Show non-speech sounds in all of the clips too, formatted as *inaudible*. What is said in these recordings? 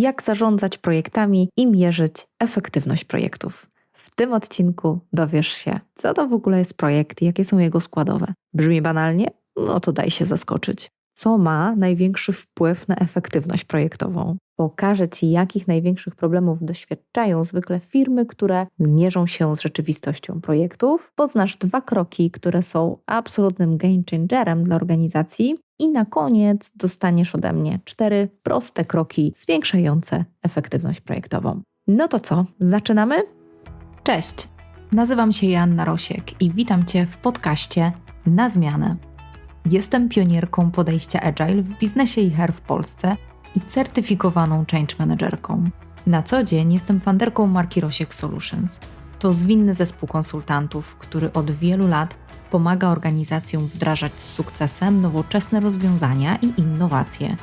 jak zarządzać projektami i mierzyć efektywność projektów. W tym odcinku dowiesz się, co to w ogóle jest projekt i jakie są jego składowe. Brzmi banalnie? No to daj się zaskoczyć. Co ma największy wpływ na efektywność projektową? Pokażę Ci, jakich największych problemów doświadczają zwykle firmy, które mierzą się z rzeczywistością projektów. Poznasz dwa kroki, które są absolutnym game changerem dla organizacji. I na koniec dostaniesz ode mnie cztery proste kroki zwiększające efektywność projektową. No to co, zaczynamy? Cześć, nazywam się Joanna Rosiek i witam Cię w podcaście Na Zmianę. Jestem pionierką podejścia Agile w biznesie i HR w Polsce i certyfikowaną change managerką. Na co dzień jestem fanderką marki Rosiek Solutions. To zwinny zespół konsultantów, który od wielu lat pomaga organizacjom wdrażać z sukcesem nowoczesne rozwiązania i innowacje.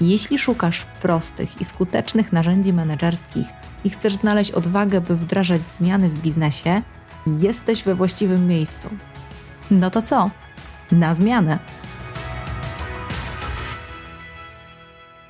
Jeśli szukasz prostych i skutecznych narzędzi menedżerskich i chcesz znaleźć odwagę, by wdrażać zmiany w biznesie, jesteś we właściwym miejscu. No to co? Na zmianę!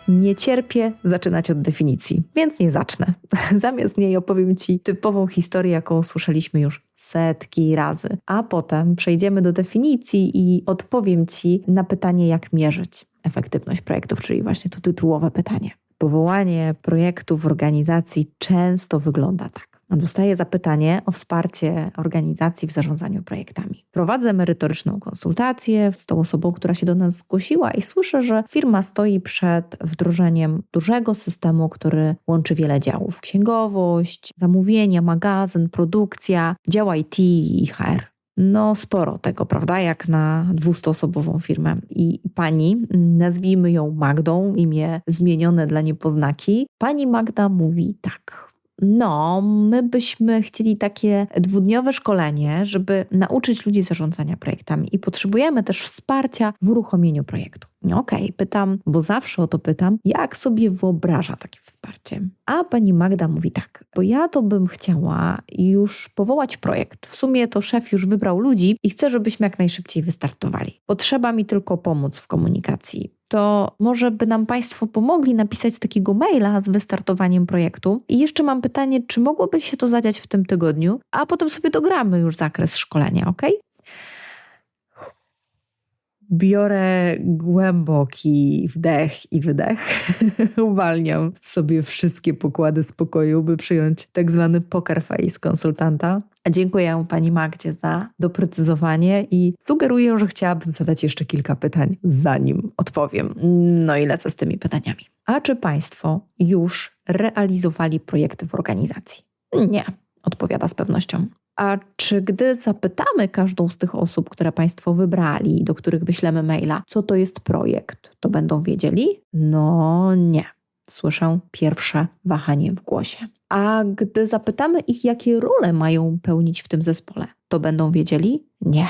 Nie cierpię zaczynać od definicji, więc nie zacznę. *laughs* Zamiast niej opowiem Ci typową historię, jaką słyszeliśmy już setki razy, a potem przejdziemy do definicji i odpowiem Ci na pytanie, jak mierzyć efektywność projektów, czyli właśnie to tytułowe pytanie. Powołanie projektu w organizacji często wygląda tak. Dostaję zapytanie o wsparcie organizacji w zarządzaniu projektami. Prowadzę merytoryczną konsultację z tą osobą, która się do nas zgłosiła, i słyszę, że firma stoi przed wdrożeniem dużego systemu, który łączy wiele działów: księgowość, zamówienia, magazyn, produkcja, dział IT i HR. No, sporo tego, prawda? Jak na 200-osobową firmę. I pani, nazwijmy ją Magdą, imię zmienione dla niepoznaki, pani Magda mówi tak. No, my byśmy chcieli takie dwudniowe szkolenie, żeby nauczyć ludzi zarządzania projektami i potrzebujemy też wsparcia w uruchomieniu projektu. Okej, okay, pytam, bo zawsze o to pytam, jak sobie wyobraża takie wsparcie. A pani Magda mówi tak, bo ja to bym chciała już powołać projekt. W sumie to szef już wybrał ludzi i chce, żebyśmy jak najszybciej wystartowali. Potrzeba mi tylko pomóc w komunikacji to może by nam Państwo pomogli napisać takiego maila z wystartowaniem projektu. I jeszcze mam pytanie, czy mogłoby się to zadziać w tym tygodniu, a potem sobie dogramy już zakres szkolenia, ok? Biorę głęboki wdech i wydech. *laughs* Uwalniam sobie wszystkie pokłady spokoju, by przyjąć tak zwany poker face konsultanta. Dziękuję pani Magdzie za doprecyzowanie i sugeruję, że chciałabym zadać jeszcze kilka pytań, zanim odpowiem. No i lecę z tymi pytaniami. A czy państwo już realizowali projekty w organizacji? Nie, odpowiada z pewnością. A czy gdy zapytamy każdą z tych osób, które Państwo wybrali, do których wyślemy maila, co to jest projekt, to będą wiedzieli? No nie. Słyszę pierwsze wahanie w głosie. A gdy zapytamy ich, jakie role mają pełnić w tym zespole, to będą wiedzieli? Nie.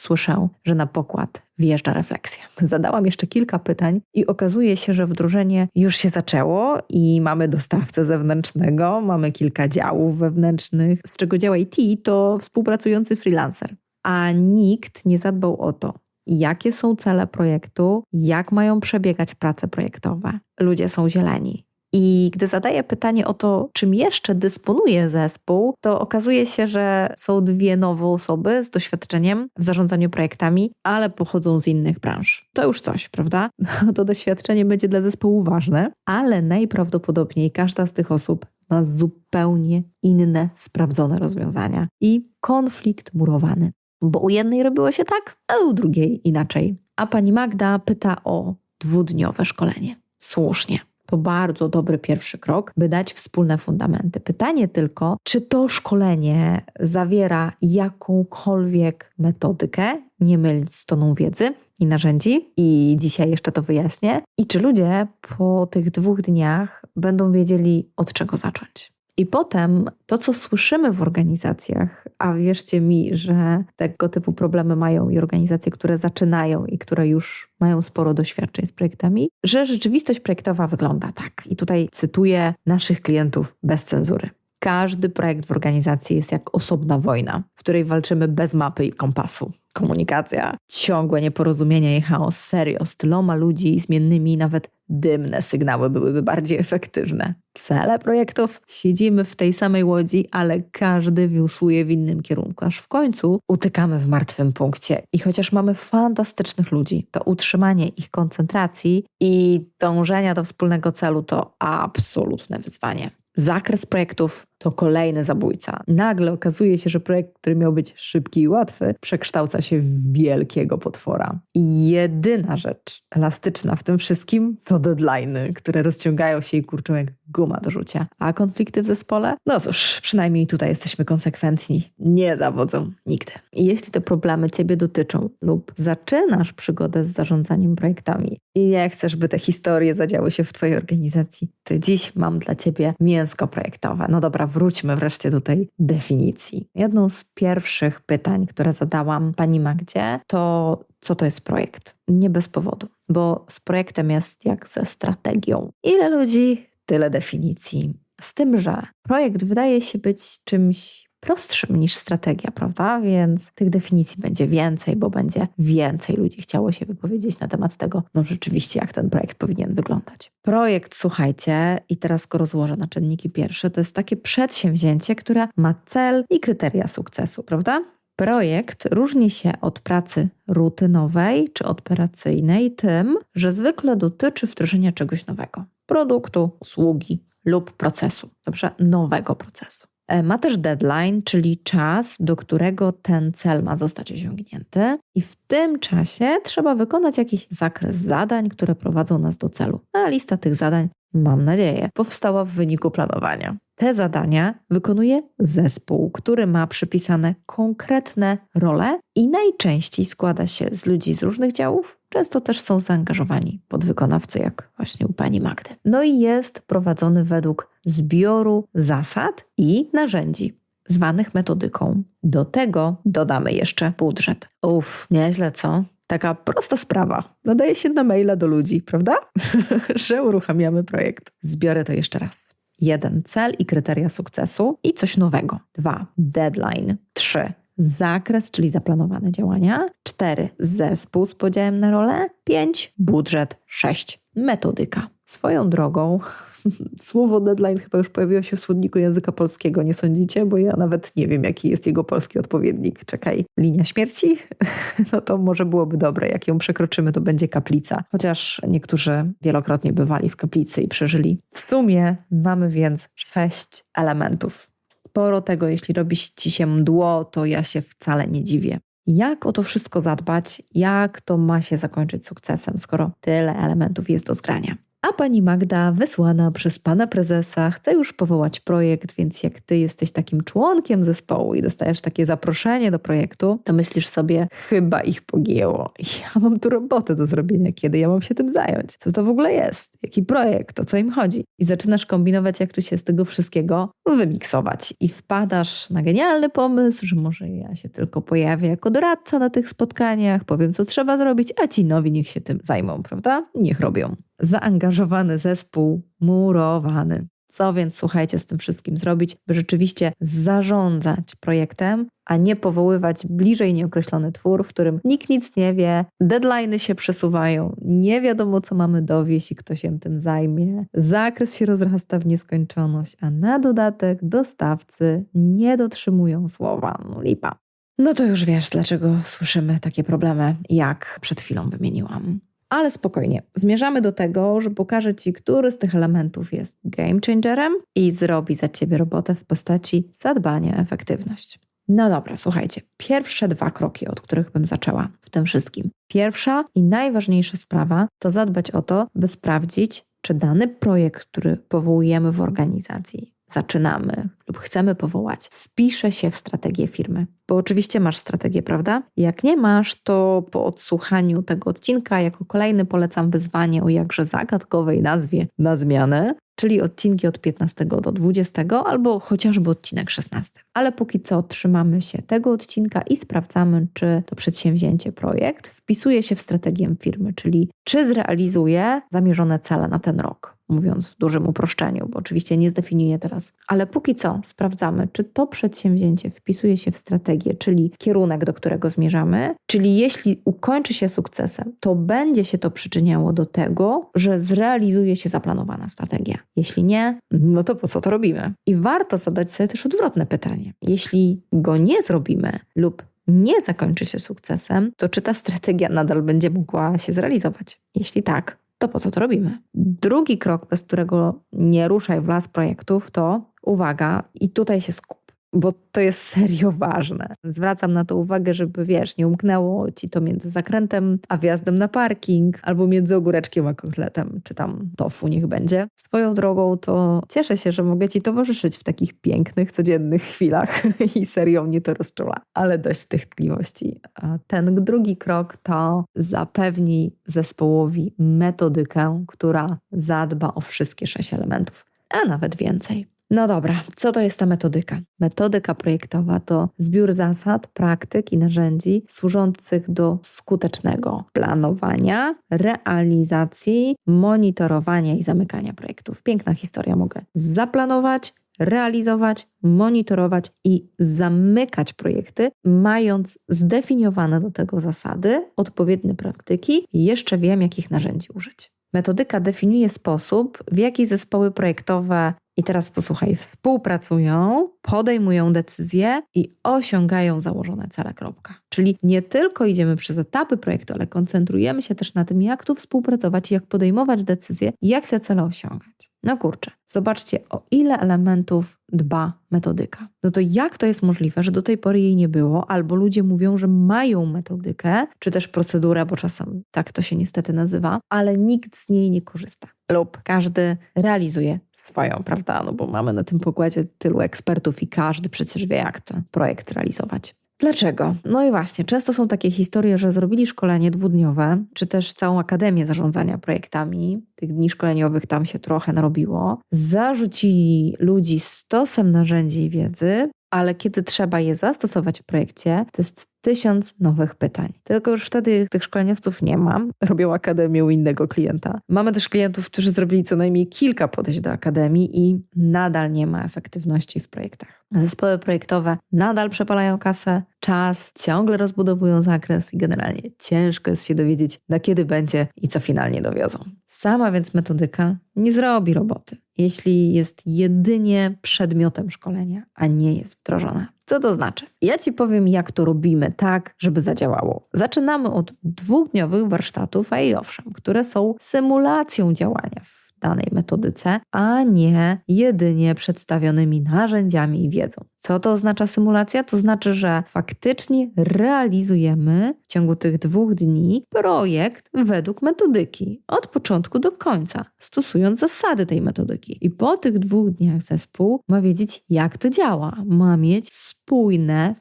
Słyszę, że na pokład wjeżdża refleksja. Zadałam jeszcze kilka pytań i okazuje się, że wdrożenie już się zaczęło i mamy dostawcę zewnętrznego, mamy kilka działów wewnętrznych, z czego dział IT to współpracujący freelancer. A nikt nie zadbał o to, jakie są cele projektu, jak mają przebiegać prace projektowe. Ludzie są zieleni. I gdy zadaję pytanie o to, czym jeszcze dysponuje zespół, to okazuje się, że są dwie nowe osoby z doświadczeniem w zarządzaniu projektami, ale pochodzą z innych branż. To już coś, prawda? *laughs* To doświadczenie będzie dla zespołu ważne, ale najprawdopodobniej każda z tych osób ma zupełnie inne, sprawdzone rozwiązania i konflikt murowany. Bo u jednej robiło się tak, a u drugiej inaczej. A pani Magda pyta o dwudniowe szkolenie. Słusznie. To bardzo dobry pierwszy krok, by dać wspólne fundamenty. Pytanie tylko, czy to szkolenie zawiera jakąkolwiek metodykę, nie mylić z toną wiedzy i narzędzi. I dzisiaj jeszcze to wyjaśnię. I czy ludzie po tych dwóch dniach będą wiedzieli, od czego zacząć. I potem to, co słyszymy w organizacjach, a wierzcie mi, że tego typu problemy mają i organizacje, które zaczynają i które już mają sporo doświadczeń z projektami, że rzeczywistość projektowa wygląda tak. I tutaj cytuję naszych klientów bez cenzury. Każdy projekt w organizacji jest jak osobna wojna, w której walczymy bez mapy i kompasu. Komunikacja, ciągłe nieporozumienia i chaos, serio, z tyloma ludzi zmiennymi, nawet dymne sygnały byłyby bardziej efektywne. Cele projektów? Siedzimy w tej samej łodzi, ale każdy wiosłuje w innym kierunku, aż w końcu utykamy w martwym punkcie. I chociaż mamy fantastycznych ludzi, to utrzymanie ich koncentracji i dążenia do wspólnego celu to absolutne wyzwanie. Zakres projektów to kolejny zabójca. Nagle okazuje się, że projekt, który miał być szybki i łatwy, przekształca się w wielkiego potwora. I jedyna rzecz elastyczna w tym wszystkim to deadlines, które rozciągają się i kurczą jak guma do rzucia. A konflikty w zespole? No cóż, przynajmniej tutaj jesteśmy konsekwentni. Nie zawodzą nigdy. Jeśli te problemy Ciebie dotyczą lub zaczynasz przygodę z zarządzaniem projektami i nie chcesz, by te historie zadziały się w Twojej organizacji, to dziś mam dla Ciebie mięsko projektowe. No dobra, wróćmy wreszcie do tej definicji. Jedną z pierwszych pytań, które zadałam pani Magdzie, to co to jest projekt? Nie bez powodu, bo z projektem jest jak ze strategią. Ile ludzi, tyle definicji. Z tym, że projekt wydaje się być czymś prostszym niż strategia, prawda? Więc tych definicji będzie więcej, bo będzie więcej ludzi chciało się wypowiedzieć na temat tego, no rzeczywiście, jak ten projekt powinien wyglądać. Projekt, słuchajcie, i teraz go rozłożę na czynniki pierwsze, to jest takie przedsięwzięcie, które ma cel i kryteria sukcesu, prawda? Projekt różni się od pracy rutynowej czy operacyjnej tym, że zwykle dotyczy wdrożenia czegoś nowego produktu, usługi lub procesu, dobrze, nowego procesu. E, ma też deadline, czyli czas, do którego ten cel ma zostać osiągnięty, i w tym czasie trzeba wykonać jakiś zakres zadań, które prowadzą nas do celu. A lista tych zadań, mam nadzieję, powstała w wyniku planowania. Te zadania wykonuje zespół, który ma przypisane konkretne role i najczęściej składa się z ludzi z różnych działów. Często też są zaangażowani podwykonawcy, jak właśnie u pani Magdy. No i jest prowadzony według zbioru zasad i narzędzi, zwanych metodyką. Do tego dodamy jeszcze budżet. Uff, nieźle co? Taka prosta sprawa. Nadaje się na maila do ludzi, prawda? *laughs* że uruchamiamy projekt. Zbiorę to jeszcze raz. Jeden cel i kryteria sukcesu i coś nowego. Dwa deadline. Trzy zakres, czyli zaplanowane działania. Cztery zespół z podziałem na role. Pięć budżet. Sześć metodyka. Swoją drogą, *laughs* słowo deadline chyba już pojawiło się w słowniku języka polskiego, nie sądzicie? Bo ja nawet nie wiem, jaki jest jego polski odpowiednik. Czekaj, linia śmierci? *laughs* No to może byłoby dobre. Jak ją przekroczymy, to będzie kaplica. Chociaż niektórzy wielokrotnie bywali w kaplicy i przeżyli. W sumie mamy więc sześć elementów. Sporo tego, jeśli robi ci się mdło, to ja się wcale nie dziwię. Jak o to wszystko zadbać? Jak to ma się zakończyć sukcesem, skoro tyle elementów jest do zgrania? A pani Magda, wysłana przez pana prezesa, chce już powołać projekt, więc jak ty jesteś takim członkiem zespołu i dostajesz takie zaproszenie do projektu, to myślisz sobie, chyba ich pogięło. Ja mam tu robotę do zrobienia, kiedy ja mam się tym zająć? Co to w ogóle jest? Jaki projekt? O co im chodzi? I zaczynasz kombinować, jak tu się z tego wszystkiego wymiksować. I wpadasz na genialny pomysł, że może ja się tylko pojawię jako doradca na tych spotkaniach, powiem, co trzeba zrobić, a ci nowi niech się tym zajmą, prawda? Niech robią zaangażowany zespół, murowany. Co więc słuchajcie z tym wszystkim zrobić, by rzeczywiście zarządzać projektem, a nie powoływać bliżej nieokreślony twór, w którym nikt nic nie wie, deadlines się przesuwają, nie wiadomo co mamy dowieść i kto się tym zajmie, zakres się rozrasta w nieskończoność, a na dodatek dostawcy nie dotrzymują słowa. No lipa. No to już wiesz, dlaczego słyszymy takie problemy, jak przed chwilą wymieniłam. Ale spokojnie, zmierzamy do tego, że pokażę Ci, który z tych elementów jest game changerem i zrobi za Ciebie robotę w postaci zadbania o efektywność. No dobra, słuchajcie, pierwsze dwa kroki, od których bym zaczęła w tym wszystkim. Pierwsza i najważniejsza sprawa to zadbać o to, by sprawdzić, czy dany projekt, który powołujemy w organizacji, zaczynamy lub chcemy powołać, wpisze się w strategię firmy. Bo oczywiście masz strategię, prawda? Jak nie masz, to po odsłuchaniu tego odcinka, jako kolejny polecam wyzwanie o jakże zagadkowej nazwie na zmianę, czyli odcinki od 15 do 20 albo chociażby odcinek 16. Ale póki co trzymamy się tego odcinka i sprawdzamy, czy to przedsięwzięcie, projekt wpisuje się w strategię firmy, czyli czy zrealizuje zamierzone cele na ten rok. Mówiąc w dużym uproszczeniu, bo oczywiście nie zdefiniuję teraz. Ale póki co sprawdzamy, czy to przedsięwzięcie wpisuje się w strategię, czyli kierunek, do którego zmierzamy, czyli jeśli ukończy się sukcesem, to będzie się to przyczyniało do tego, że zrealizuje się zaplanowana strategia. Jeśli nie, no to po co to robimy? I warto zadać sobie też odwrotne pytanie. Jeśli go nie zrobimy lub nie zakończy się sukcesem, to czy ta strategia nadal będzie mogła się zrealizować? Jeśli tak, to po co to robimy? Drugi krok, bez którego nie ruszaj w las projektów, to uwaga, i tutaj się skup bo to jest *laughs* serio ważne. Zwracam na to uwagę, żeby wiesz, nie umknęło ci to między zakrętem a wjazdem na parking, albo między ogóreczkiem a kotletem, czy tam tofu niech będzie. Swoją drogą to cieszę się, że mogę ci towarzyszyć w takich pięknych, codziennych chwilach *laughs* i serio mnie to rozczula, ale dość tych tkliwości. A ten drugi krok to zapewni zespołowi metodykę, która zadba o wszystkie sześć elementów, a nawet więcej. No dobra, co to jest ta metodyka? Metodyka projektowa to zbiór zasad, praktyk i narzędzi służących do skutecznego planowania, realizacji, monitorowania i zamykania projektów. Piękna historia, mogę zaplanować, realizować, monitorować i zamykać projekty, mając zdefiniowane do tego zasady, odpowiednie praktyki i jeszcze wiem, jakich narzędzi użyć. Metodyka definiuje sposób, w jaki zespoły projektowe i teraz posłuchaj, współpracują, podejmują decyzje i osiągają założone cele. Kropka. Czyli nie tylko idziemy przez etapy projektu, ale koncentrujemy się też na tym, jak tu współpracować, jak podejmować decyzje, jak te cele osiągać. No kurczę, zobaczcie, o ile elementów dba metodyka. No to jak to jest możliwe, że do tej pory jej nie było, albo ludzie mówią, że mają metodykę, czy też procedurę, bo czasem tak to się niestety nazywa, ale nikt z niej nie korzysta. Lub każdy realizuje swoją, prawda? No bo mamy na tym pokładzie tylu ekspertów i każdy przecież wie, jak ten projekt realizować. Dlaczego? No i właśnie, często są takie historie, że zrobili szkolenie dwudniowe, czy też całą Akademię Zarządzania Projektami. Tych dni szkoleniowych tam się trochę narobiło. Zarzucili ludzi stosem narzędzi i wiedzy, ale kiedy trzeba je zastosować w projekcie, to jest tysiąc nowych pytań. Tylko już wtedy tych szkoleniowców nie mam. Robią akademię u innego klienta. Mamy też klientów, którzy zrobili co najmniej kilka podejść do akademii i nadal nie ma efektywności w projektach. Zespoły projektowe nadal przepalają kasę, czas, ciągle rozbudowują zakres i generalnie ciężko jest się dowiedzieć, na kiedy będzie i co finalnie dowiozą. Sama więc metodyka nie zrobi roboty, jeśli jest jedynie przedmiotem szkolenia, a nie jest wdrożona. Co to znaczy? Ja Ci powiem, jak to robimy tak, żeby zadziałało. Zaczynamy od dwudniowych warsztatów, a i owszem, które są symulacją działania danej metodyce, a nie jedynie przedstawionymi narzędziami i wiedzą. Co to oznacza symulacja? To znaczy, że faktycznie realizujemy w ciągu tych dwóch dni projekt według metodyki, od początku do końca, stosując zasady tej metodyki. I po tych dwóch dniach zespół ma wiedzieć, jak to działa, ma mieć spójne,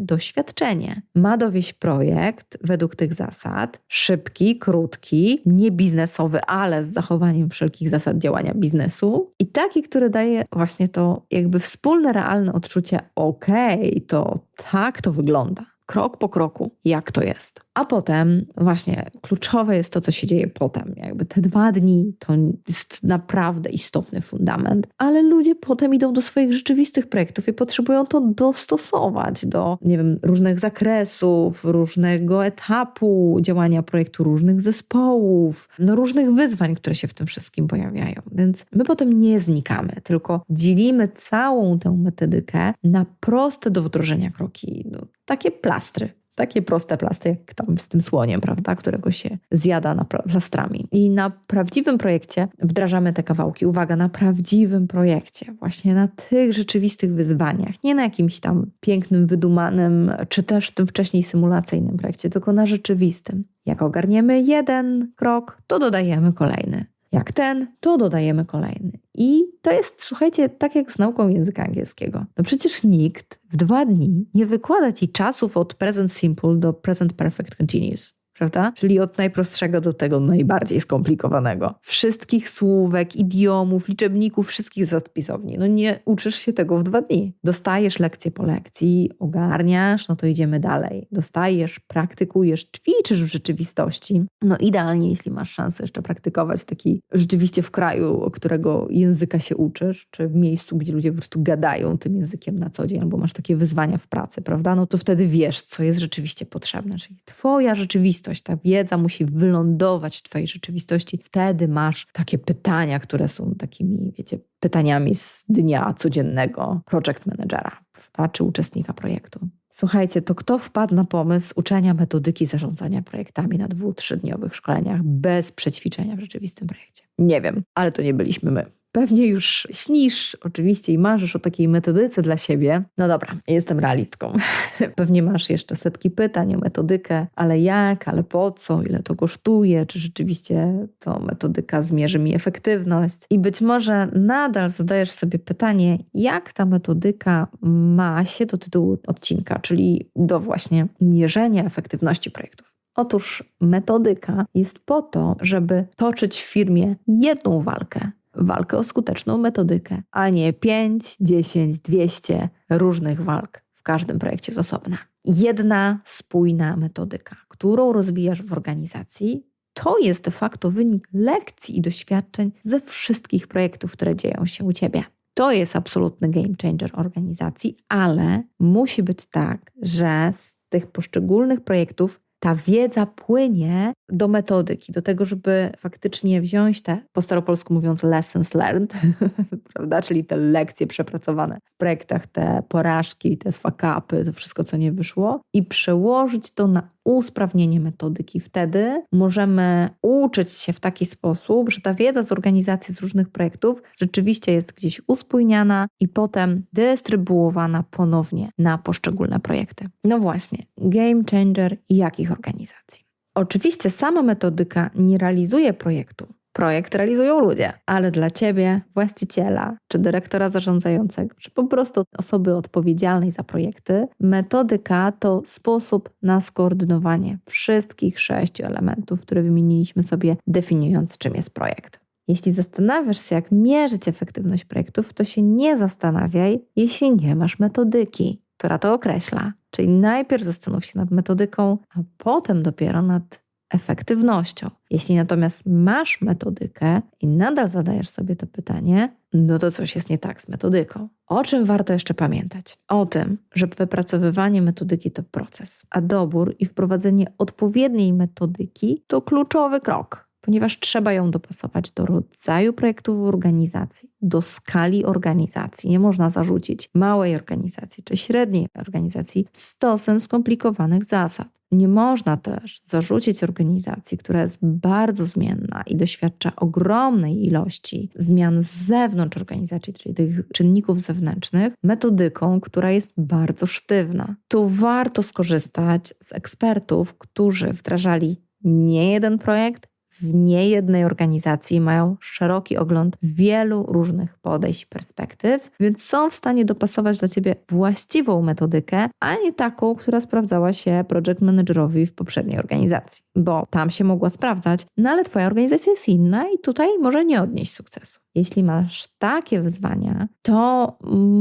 doświadczenie. Ma dowieść projekt według tych zasad, szybki, krótki, nie biznesowy, ale z zachowaniem wszelkich zasad działania biznesu i taki, który daje właśnie to jakby wspólne, realne odczucie, okej, okay, to tak to wygląda krok po kroku, jak to jest. A potem, właśnie, kluczowe jest to, co się dzieje potem. Jakby te dwa dni to jest naprawdę istotny fundament, ale ludzie potem idą do swoich rzeczywistych projektów i potrzebują to dostosować do, nie wiem, różnych zakresów, różnego etapu działania projektu, różnych zespołów, no różnych wyzwań, które się w tym wszystkim pojawiają. Więc my potem nie znikamy, tylko dzielimy całą tę metodykę na proste do wdrożenia kroki. No, takie plastry. Takie proste plasty, jak tam z tym słoniem, prawda, którego się zjada na plastrami. I na prawdziwym projekcie wdrażamy te kawałki. Uwaga, na prawdziwym projekcie, właśnie na tych rzeczywistych wyzwaniach, nie na jakimś tam pięknym, wydumanym, czy też tym wcześniej symulacyjnym projekcie, tylko na rzeczywistym. Jak ogarniemy jeden krok, to dodajemy kolejny jak ten, to dodajemy kolejny. I to jest, słuchajcie, tak jak z nauką języka angielskiego. No przecież nikt w dwa dni nie wykłada ci czasów od present simple do present perfect continuous. Prawda? Czyli od najprostszego do tego najbardziej skomplikowanego. Wszystkich słówek, idiomów, liczebników, wszystkich zapisowni. No nie uczysz się tego w dwa dni. Dostajesz lekcję po lekcji, ogarniasz, no to idziemy dalej. Dostajesz, praktykujesz, ćwiczysz w rzeczywistości. No idealnie, jeśli masz szansę jeszcze praktykować taki rzeczywiście w kraju, o którego języka się uczysz, czy w miejscu, gdzie ludzie po prostu gadają tym językiem na co dzień, albo masz takie wyzwania w pracy, prawda? No to wtedy wiesz, co jest rzeczywiście potrzebne. Czyli twoja rzeczywistość, ta wiedza musi wylądować w twojej rzeczywistości. Wtedy masz takie pytania, które są takimi, wiecie, pytaniami z dnia codziennego project managera, prawda? Czy uczestnika projektu. Słuchajcie, to kto wpadł na pomysł uczenia metodyki zarządzania projektami na dwu, trzydniowych szkoleniach bez przećwiczenia w rzeczywistym projekcie? Nie wiem, ale to nie byliśmy my. Pewnie już śnisz oczywiście i marzysz o takiej metodyce dla siebie. No dobra, jestem realistką. *laughs* Pewnie masz jeszcze setki pytań o metodykę, ale jak, ale po co, ile to kosztuje, czy rzeczywiście to metodyka zmierzy mi efektywność. I być może nadal zadajesz sobie pytanie, jak ta metodyka ma się do tytułu odcinka, czyli do właśnie mierzenia efektywności projektów. Otóż metodyka jest po to, żeby toczyć w firmie jedną walkę, walkę o skuteczną metodykę, a nie 5, 10, 200 różnych walk w każdym projekcie z osobna. Jedna spójna metodyka, którą rozwijasz w organizacji, to jest de facto wynik lekcji i doświadczeń ze wszystkich projektów, które dzieją się u ciebie. To jest absolutny game changer organizacji, ale musi być tak, że z tych poszczególnych projektów ta wiedza płynie do metodyki, do tego, żeby faktycznie wziąć te, po staropolsku mówiąc, lessons learned, *laughs* prawda, czyli te lekcje przepracowane w projektach, te porażki, te fuck-upy, to wszystko, co nie wyszło i przełożyć to na usprawnienie metodyki. Wtedy możemy uczyć się w taki sposób, że ta wiedza z organizacji, z różnych projektów rzeczywiście jest gdzieś uspójniana i potem dystrybuowana ponownie na poszczególne projekty. No właśnie, game changer jakich organizacji? Oczywiście sama metodyka nie realizuje projektu. Projekt realizują ludzie, ale dla ciebie, właściciela, czy dyrektora zarządzającego, czy po prostu osoby odpowiedzialnej za projekty, metodyka to sposób na skoordynowanie wszystkich sześciu elementów, które wymieniliśmy sobie, definiując, czym jest projekt. Jeśli zastanawiasz się, jak mierzyć efektywność projektów, to się nie zastanawiaj, jeśli nie masz metodyki, która to określa. Czyli najpierw zastanów się nad metodyką, a potem dopiero nad efektywnością. Jeśli natomiast masz metodykę i nadal zadajesz sobie to pytanie, no to coś jest nie tak z metodyką. O czym warto jeszcze pamiętać? O tym, że wypracowywanie metodyki to proces, a dobór i wprowadzenie odpowiedniej metodyki to kluczowy krok ponieważ trzeba ją dopasować do rodzaju projektów organizacji, do skali organizacji. Nie można zarzucić małej organizacji czy średniej organizacji stosem skomplikowanych zasad. Nie można też zarzucić organizacji, która jest bardzo zmienna i doświadcza ogromnej ilości zmian z zewnątrz organizacji, czyli tych czynników zewnętrznych, metodyką, która jest bardzo sztywna. Tu warto skorzystać z ekspertów, którzy wdrażali nie jeden projekt, w niejednej organizacji mają szeroki ogląd wielu różnych podejść perspektyw, więc są w stanie dopasować do Ciebie właściwą metodykę, a nie taką, która sprawdzała się project managerowi w poprzedniej organizacji, bo tam się mogła sprawdzać, no ale Twoja organizacja jest inna i tutaj może nie odnieść sukcesu. Jeśli masz takie wyzwania, to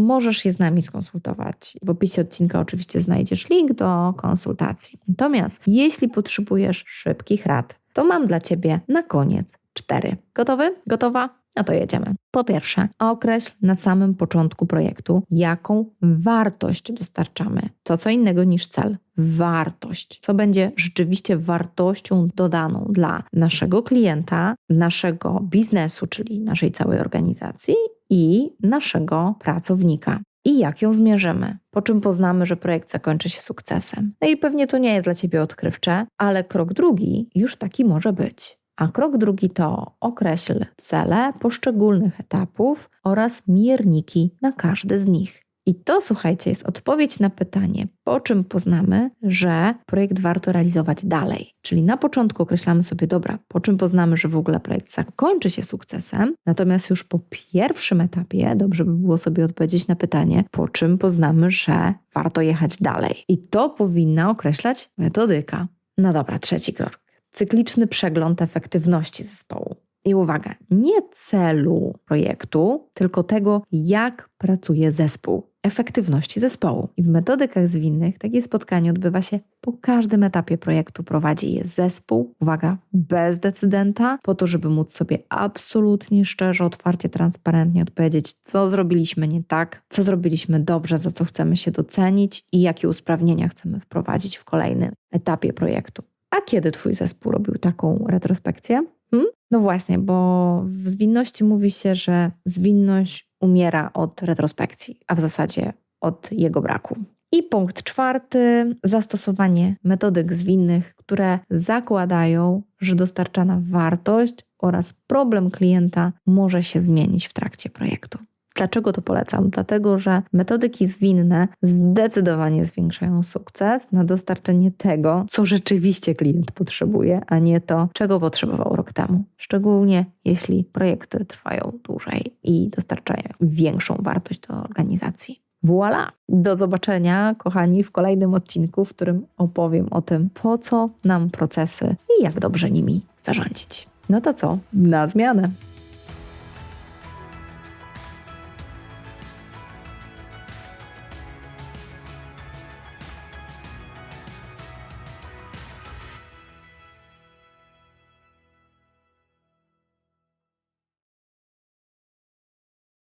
możesz je z nami skonsultować. W opisie odcinka oczywiście znajdziesz link do konsultacji. Natomiast jeśli potrzebujesz szybkich rad, to mam dla Ciebie na koniec cztery. Gotowy? Gotowa? No to jedziemy. Po pierwsze, określ na samym początku projektu, jaką wartość dostarczamy. To co innego niż cel. Wartość. Co będzie rzeczywiście wartością dodaną dla naszego klienta, naszego biznesu, czyli naszej całej organizacji i naszego pracownika i jak ją zmierzymy, po czym poznamy, że projekt zakończy się sukcesem. No i pewnie to nie jest dla Ciebie odkrywcze, ale krok drugi już taki może być. A krok drugi to określ cele poszczególnych etapów oraz mierniki na każdy z nich. I to, słuchajcie, jest odpowiedź na pytanie, po czym poznamy, że projekt warto realizować dalej. Czyli na początku określamy sobie, dobra, po czym poznamy, że w ogóle projekt zakończy się sukcesem, natomiast już po pierwszym etapie dobrze by było sobie odpowiedzieć na pytanie, po czym poznamy, że warto jechać dalej. I to powinna określać metodyka. No dobra, trzeci krok. Cykliczny przegląd efektywności zespołu. I uwaga, nie celu projektu, tylko tego, jak pracuje zespół, efektywności zespołu. I w metodykach zwinnych takie spotkanie odbywa się po każdym etapie projektu. Prowadzi je zespół, uwaga, bez decydenta, po to, żeby móc sobie absolutnie szczerze, otwarcie, transparentnie odpowiedzieć, co zrobiliśmy nie tak, co zrobiliśmy dobrze, za co chcemy się docenić i jakie usprawnienia chcemy wprowadzić w kolejnym etapie projektu. A kiedy Twój zespół robił taką retrospekcję? Hmm? No właśnie, bo w zwinności mówi się, że zwinność umiera od retrospekcji, a w zasadzie od jego braku. I punkt czwarty, zastosowanie metodyk zwinnych, które zakładają, że dostarczana wartość oraz problem klienta może się zmienić w trakcie projektu. Dlaczego to polecam? Dlatego, że metodyki zwinne zdecydowanie zwiększają sukces na dostarczenie tego, co rzeczywiście klient potrzebuje, a nie to, czego potrzebował rok temu. Szczególnie jeśli projekty trwają dłużej i dostarczają większą wartość do organizacji. Voila! Do zobaczenia, kochani, w kolejnym odcinku, w którym opowiem o tym, po co nam procesy i jak dobrze nimi zarządzić. No to co? Na zmianę!